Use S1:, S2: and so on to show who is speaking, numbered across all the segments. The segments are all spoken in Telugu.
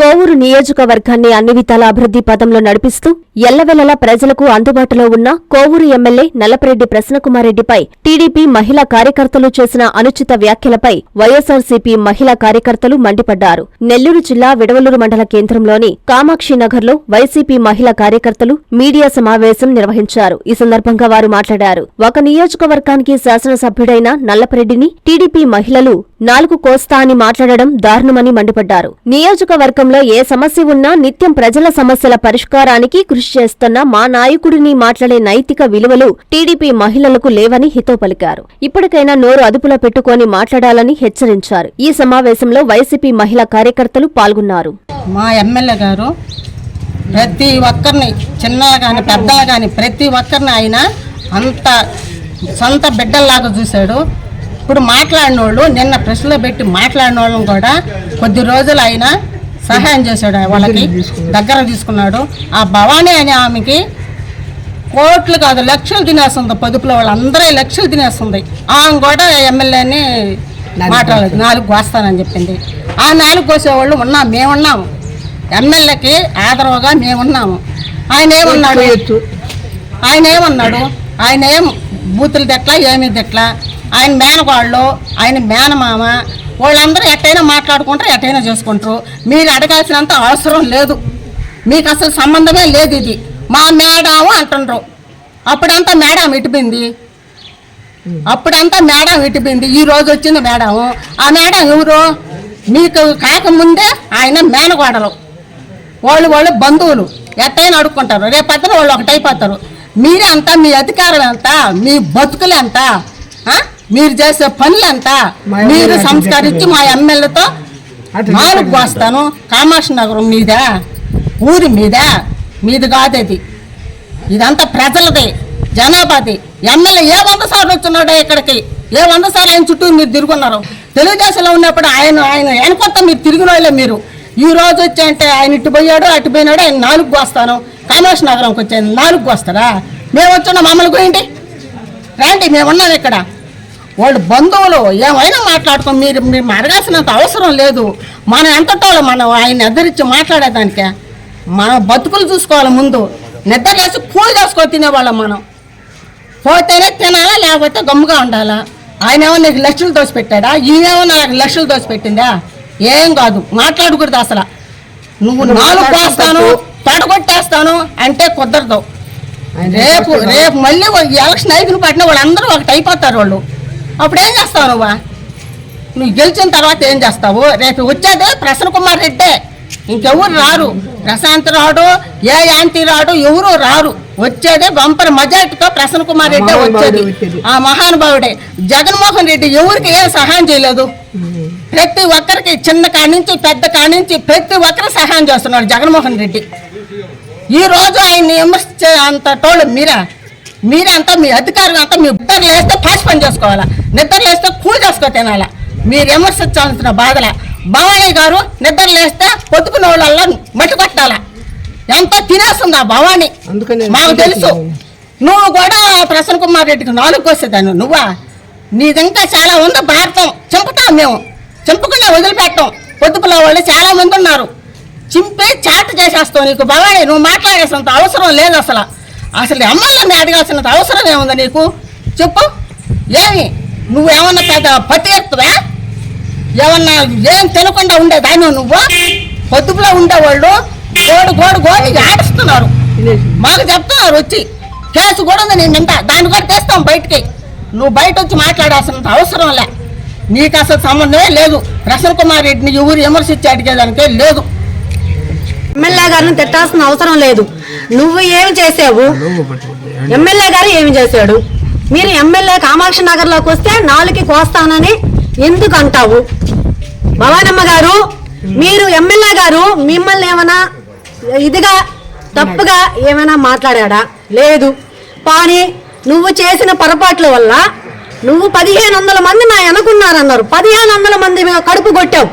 S1: కోవూరు నియోజకవర్గాన్ని అన్ని విధాల అభివృద్ధి పదంలో నడిపిస్తూ ఎల్లవెల్లలా ప్రజలకు అందుబాటులో ఉన్న కోవూరు ఎమ్మెల్యే నల్లపరెడ్డి ప్రసన్నకుమారెడ్డిపై టీడీపీ మహిళా కార్యకర్తలు చేసిన అనుచిత వ్యాఖ్యలపై వైఎస్సార్సీపీ మహిళా కార్యకర్తలు మండిపడ్డారు. నెల్లూరు జిల్లా విడవలూరు మండల కేంద్రంలోని కామాక్షినగర్లో వైసీపీ మహిళా కార్యకర్తలు మీడియా సమావేశం నిర్వహించారు. ఈ సందర్భంగా వారు మాట్లాడారు. ఒక నియోజకవర్గానికి శాసనసభ్యుడైన నల్లపరెడ్డిని టీడీపీ మహిళలు నాలుగు కోస్తా అని మాట్లాడడం దారుణమని మండిపడ్డారు. నియోజకవర్గంలో ఏ సమస్య ఉన్నా నిత్యం ప్రజల సమస్యల పరిష్కారానికి కృషి చేస్తున్న మా నాయకుడిని మాట్లాడే నైతిక విలువలు టీడీపీ మహిళలకు లేవని హితో పలికారు ఇప్పటికైనా నోరు అదుపులో పెట్టుకొని మాట్లాడాలని హెచ్చరించారు. ఈ సమావేశంలో వైసీపీ మహిళా కార్యకర్తలు పాల్గొన్నారు.
S2: మా ఎమ్మెల్యే గారు ప్రతి ఒక్కరిని చిన్నగా కానీ పెద్దలు కానీ ప్రతి ఒక్కరిని ఆయన అంత సొంత బిడ్డల్లాగా చూశాడు. ఇప్పుడు మాట్లాడిన వాళ్ళు నిన్న ప్రశ్నలో పెట్టి మాట్లాడిన వాళ్ళని కూడా కొద్ది రోజులు ఆయన సహాయం చేశాడు వాళ్ళకి. దగ్గర తీసుకున్నాడు. ఆ భవానీ అనే ఆమెకి కోట్లు కాదు లక్షలు తినేస్తుంది. పొదుపులో వాళ్ళందరూ లక్షలు తినేస్తుంది. ఆమె కూడా ఎమ్మెల్యేని మాట్లాడలేదు. నాలుగు కోస్తానని చెప్పింది. ఆ నాలుగు కోసేవాళ్ళు ఉన్నాం మేమున్నాము ఎమ్మెల్యేకి ఆదరవుగా మేమున్నాము. ఆయన ఏమన్నాడు? ఆయన ఏమన్నాడు? ఆయన ఏం బూతులు తెట్లా ఏమి తెట్లా ఆయన మేనగాళ్ళు ఆయన మేనమామ వాళ్ళందరూ ఎట్టయినా మాట్లాడుకుంటారు ఎట్టయినా చేసుకుంటారు. మీరు అడగాల్సినంత అవసరం లేదు. మీకు అసలు సంబంధమే లేదు ఇది. మా మేడం అంటుండ్రు. అప్పుడంతా మేడం ఇటుపోయింది అప్పుడంతా మేడం ఇటుపోయింది ఈ రోజు వచ్చింది మేడం ఆ మేడం ఎవరు? మీకు కాకముందే ఆయన మేనగోడలు. వాళ్ళు వాళ్ళు బంధువులు. ఎట్టయినా అడుక్కుంటారు. రేపొద్దున వాళ్ళు ఒకటైపోతారు మీరే అంతా మీ అధికారం ఎంత? మీ బతుకులు ఎంత? మీరు చేసే పనులు ఎంత మీరు సంస్కరించి మా ఎమ్మెల్యేతో నాలుగు కోస్తాను. కామాక్షి నగరం మీద? ఊరి మీద? మీది కాదు అది ఇదంతా ప్రజలది. జనాభాది. ఎమ్మెల్యే ఏ వంద సార్లు వచ్చినాడో ఇక్కడికి? ఏ వంద సార్లు ఆయన చుట్టూ మీరు తిరుగున్నారు? తెలుగుదేశంలో ఉన్నప్పుడు ఆయన ఆయన వెనకొత్త మీరు తిరిగిన వాళ్ళే మీరు. ఈ రోజు వచ్చి అంటే ఆయన ఇటు పోయాడు అటు పోయినాడు ఆయన నాలుగు కోస్తాను. కామాక్షి నగరంకి వచ్చాను నాలుగు కోస్తారా మేము వచ్చిన మమ్మల్ని పోయింది రండి మేము ఉన్నాం ఇక్కడ. వాళ్ళు బంధువులు ఏమైనా మాట్లాడుకో మీరు మీరు అడగాల్సినంత అవసరం లేదు. మనం ఎంతటోళ్ళు మనం ఆయన ఎదురిచ్చి మాట్లాడేదానికే? మన బతుకులు చూసుకోవాలి ముందు. నిద్ర లేచి కూలి చేసుకొని తినేవాళ్ళం మనం. పోతేనే తినాలా లేకపోతే గమ్ముగా ఉండాలా? ఆయన ఏమో నీకు లక్షలు దోసి పెట్టాడా ఈయనేమో నాకు లక్షలు దోసి పెట్టిందా ఏం కాదు. మాట్లాడకూడదు అసలు. నువ్వు నాలుగు పోస్తాను తడగొట్టేస్తాను అంటే కుదరదు. రేపు రేపు మళ్ళీ ఎలక్షన్ అయిపోయిన పట్టిన వాళ్ళందరూ ఒకటి అయిపోతారు వాళ్ళు. అప్పుడు ఏం చేస్తావు నువ్వా? నువ్వు గెలిచిన తర్వాత ఏం చేస్తావు? రేపు వచ్చేదే ప్రసన్న కుమార్ రెడ్డే. ఇంకెవరు రారు? ప్రశాంత్ రాడు ఏ యాంటీ రాడు ఎవరు రారు. వచ్చేదే బంపర్ మెజార్టీతో ప్రసన్న కుమార్ రెడ్డే వచ్చేది. ఆ మహానుభావుడే. జగన్మోహన్ రెడ్డి ఎవరికి ఏం సహాయం చేయలేదు. ప్రతి ఒక్కరికి చిన్న కాడి నుంచి పెద్ద కాడి నుంచి ప్రతి ఒక్కరు సహాయం చేస్తున్నాడు జగన్మోహన్ రెడ్డి. ఈ రోజు ఆయన్ని విమర్శించే అంత టోళ్ళు మీరా? మీరే అంతా మీ అధికారులు అంతా మీ నిద్ర లేస్తే పాస్ పని చేసుకోవాలా? నిద్ర లేస్తే కూలి చేసుకో తినాలా? మీరు విమర్శించాల్సిన బాధల. భవానీ గారు నిద్ర లేస్తే పొద్దుకున్న వాళ్ళల్లో మట్టి కొట్టాలా? ఎంత తినేస్తుంది ఆ భవానీ మాకు తెలుసు. నువ్వు కూడా ప్రసన్న కుమార్ రెడ్డికి నాలుగు కోసేదాన్ని. నువ్వా? నీది ఇంకా చాలా ఉంది భారతం. చంపుతాం మేము. చంపకుండా వదిలిపెట్టాం. పొద్దుకుల వాళ్ళు చాలా మంది ఉన్నారు. చింపి చాటు చేసేస్తావు నీకు భవానీ నువ్వు మాట్లాడేసినంత అవసరం లేదు అసలు. అసలు ఎమ్మెల్యేని అడగాల్సినంత అవసరం ఏముంది నీకు? చెప్పు. ఏమి? నువ్వేమన్నా పెద్ద పత్తి ఎత్తువా ఏమన్నా ఏం తినకుండా ఉండేదాన్ని నువ్వు? పొద్దుపులో ఉండేవాళ్ళు గోడు గోడు గోడు ఆడిస్తున్నారు. మాకు చెప్తున్నారు వచ్చి. కేసు కూడా ఉంది నేను నింటా దాన్ని కూడా తెస్తాం బయటికి. నువ్వు బయట వచ్చి మాట్లాడాల్సినంత అవసరం లే. నీకు అసలు సంబంధమే లేదు. ప్రసన్న కుమార్ రెడ్డిని ఎవరు విమర్శించి అడిగేదానికే లేదు.
S3: ఎమ్మెల్యే గారిని తిట్టాల్సిన అవసరం లేదు. నువ్వు ఏమి చేసావు? ఎమ్మెల్యే గారు ఏమి చేశాడు? మీరు ఎమ్మెల్యే కామాక్షి నగర్లోకి వస్తే నాలుగుకి కోస్తానని ఎందుకు అంటావు? భవానమ్మ గారు మీరు ఎమ్మెల్యే గారు మిమ్మల్ని ఏమైనా ఇదిగా తప్పుగా ఏమైనా మాట్లాడా లేదు. కానీ నువ్వు చేసిన పొరపాట్ల వల్ల నువ్వు పదిహేను వందల మంది నా వెనకున్నారన్నారు. పదిహేను వందల మంది కడుపు కొట్టావు.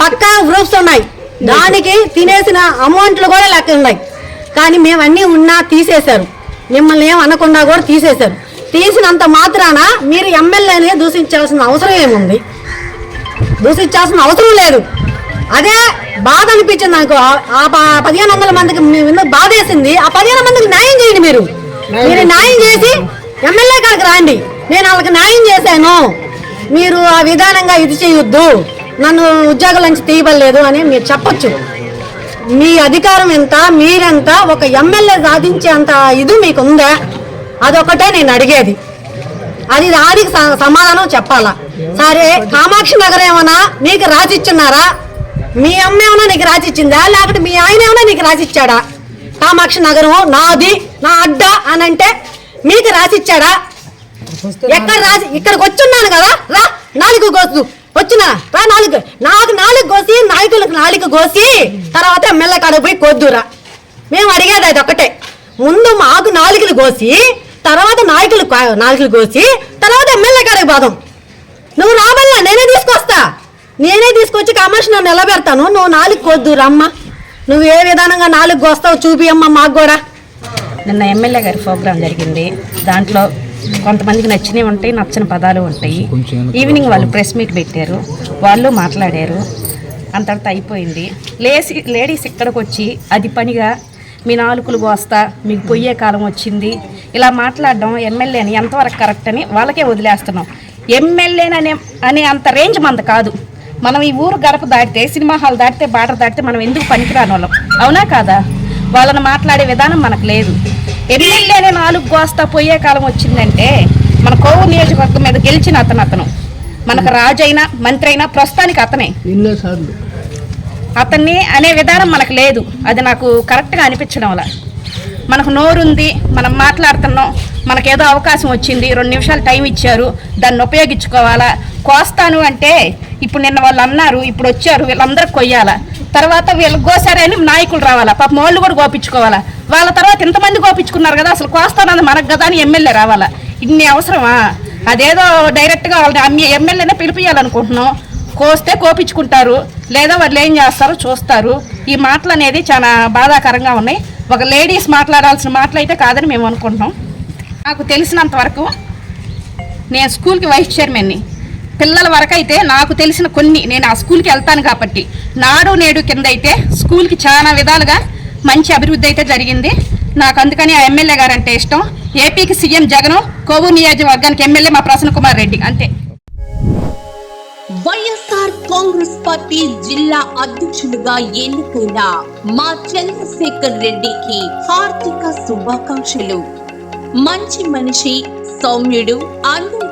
S3: పక్కా గ్రూప్స్ ఉన్నాయి. దానికి తినేసిన అమౌంట్లు కూడా లెక్క ఉన్నాయి. కానీ మేము అన్నీ ఉన్నా తీసేశారు. మిమ్మల్ని ఏం అనకుండా కూడా తీసేశారు. తీసినంత మాత్రాన మీరు ఎమ్మెల్యేని దూషించాల్సిన అవసరం ఏముంది? దూషించాల్సిన అవసరం లేదు. అదే బాధ అనిపించింది నాకు. ఆ- ప- పదిహేను వందల మందికి మీద బాధ వేసింది. ఆ పదిహేను మందికి న్యాయం చేయండి మీరు. మీరు న్యాయం చేసి ఎమ్మెల్యే కాడికి రాండి. నేను వాళ్ళకి న్యాయం చేశాను. మీరు ఆ విధానంగా ఇది చేయొద్దు. నన్ను ఉద్యోగాల నుంచి తీయబడలేదు అని మీరు చెప్పొచ్చు. మీ అధికారం ఎంత మీరెంత ఒక ఎమ్మెల్యే సాధించేంత ఇది మీకు ఉందా అదొకటే నేను అడిగేది. అది దానికి స- సమాధానం చెప్పాలా? సరే కామాక్షి నగర్ ఏమన్నా నీకు రాసిచ్చున్నారా మీ అమ్మ ఏమన్నా నీకు రాసిచ్చిందా లేకపోతే మీ ఆయన ఏమన్నా నీకు రాసిచ్చాడా కామాక్షి నగరం నాది నా అడ్డ అని అంటే మీకు రాసిచ్చాడా ఎక్కడ రాసి ఇక్కడికి వచ్చున్నాను కదా రా నాలుగు గోసు వచ్చిన? రా నాలుగు. నాకు నాలుగు కోసి నాయకులకు నాలుగు కోసి తర్వాత ఎమ్మెల్యే కాడ పోయి కొద్దురా. మేము అడిగేది అది ఒకటే ముందు మాకు నాలుగులు కోసి తర్వాత నాయకులు నాలుగులు కోసి తర్వాత ఎమ్మెల్యే కాడికి పోదాం. నువ్వు రాబల్లా నేనే తీసుకొస్తా. నేనే తీసుకొచ్చి కామాక్షి నన్ను నిలబెడతాను. నువ్వు నాలుగు కొద్దు రమ్మ. నువ్వు ఏ విధానంగా నాలుగు కోస్తావు చూపి అమ్మ మాకు కూడా.
S4: నిన్న ఎమ్మెల్యే గారి ప్రోగ్రాం జరిగింది. దాంట్లో కొంతమందికి నచ్చినవి ఉంటాయి నచ్చని పదాలు ఉంటాయి. ఈవినింగ్ వాళ్ళు ప్రెస్ మీట్ పెట్టారు. వాళ్ళు మాట్లాడారు. అంతటితో అయిపోయింది. లేసి లేడీస్ ఇక్కడికి వచ్చి అది పనిగా మీ నాలుకలు కోస్తా మీకు పొయ్యే కాలం వచ్చింది. ఇలా మాట్లాడడం ఎమ్మెల్యేని ఎంతవరకు కరెక్ట్ అని వాళ్ళకే వదిలేస్తున్నాం. ఎమ్మెల్యేననే అనే అంత రేంజ్ మంది కాదు. మనం ఈ ఊరు గడప దాటితే సినిమా హాల్ దాటితే బార్డర్ దాటితే మనం ఎందుకు పనికిరాని వాళ్ళం? అవునా కాదా? వాళ్ళని మాట్లాడే విధానం మనకు లేదు. ఎమ్మెల్యేనే నాలుగు గోస్తా పోయే కాలం వచ్చిందంటే మన కోవు నియోజకవర్గం మీద గెలిచిన అతను అతను. మనకు రాజు అయినా మంత్రి అయినా ప్రస్తుతానికి అతనే అతన్ని అనే విధానం మనకు లేదు. అది నాకు కరెక్ట్గా అనిపించడం వల్ల. మనకు నోరుంది మనం మాట్లాడుతున్నాం మనకేదో అవకాశం వచ్చింది రెండు నిమిషాలు టైం ఇచ్చారు దాన్ని ఉపయోగించుకోవాలా? కోస్తాను అంటే ఇప్పుడు నిన్న వాళ్ళు అన్నారు ఇప్పుడు వచ్చారు వీళ్ళందరూ కొయ్యాలా? తర్వాత వీళ్ళు గోసారని నాయకులు రావాలా? పాప వాళ్ళు కూడా గోపించుకోవాలా వాళ్ళ తర్వాత ఇంతమంది కోపించుకున్నారు కదా అసలు కోస్తానది మనకు కదా అని ఎమ్మెల్యే రావాలా? ఇన్ని అవసరమా? అదేదో డైరెక్ట్గా వాళ్ళని ఎమ్మెల్యేనే పిలిపియాలనుకుంటున్నాం కోస్తే కోపించుకుంటారు లేదా వాళ్ళు ఏం చేస్తారో చూస్తారు. ఈ మాటలు అనేది చాలా బాధాకరంగా ఉన్నాయి. ఒక లేడీస్ మాట్లాడాల్సిన మాటలు అయితే కాదని మేము అనుకుంటున్నాం. నాకు తెలిసినంత వరకు నేను స్కూల్కి వైస్ చైర్మన్ని. పిల్లల వరకు అయితే నాకు తెలిసిన కొన్ని నేను ఆ స్కూల్కి వెళ్తాను కాబట్టి నాడు నేడు కింద అయితే స్కూల్కి చాలా విధాలుగా మంచి అభివృద్ధి అయితే జరిగింది. నాకు అందుకని ఆ ఎమ్మెల్యే గారు అంటే ఇష్టం. ఏపీకి సీఎం జగన్ కోవూరు నియోజకవర్గానికి ఎమ్మెల్యే మా ప్రసన్న కుమార్ రెడ్డి అంతే.
S5: వైఎస్ఆర్ కాంగ్రెస్ పార్టీ జిల్లా అధ్యక్షులుగా ఎన్నికైన మా చంద్రశేఖర్ రెడ్డికి హార్దిక శుభాకాంక్షలు. మంచి మనిషి సౌమ్యుడు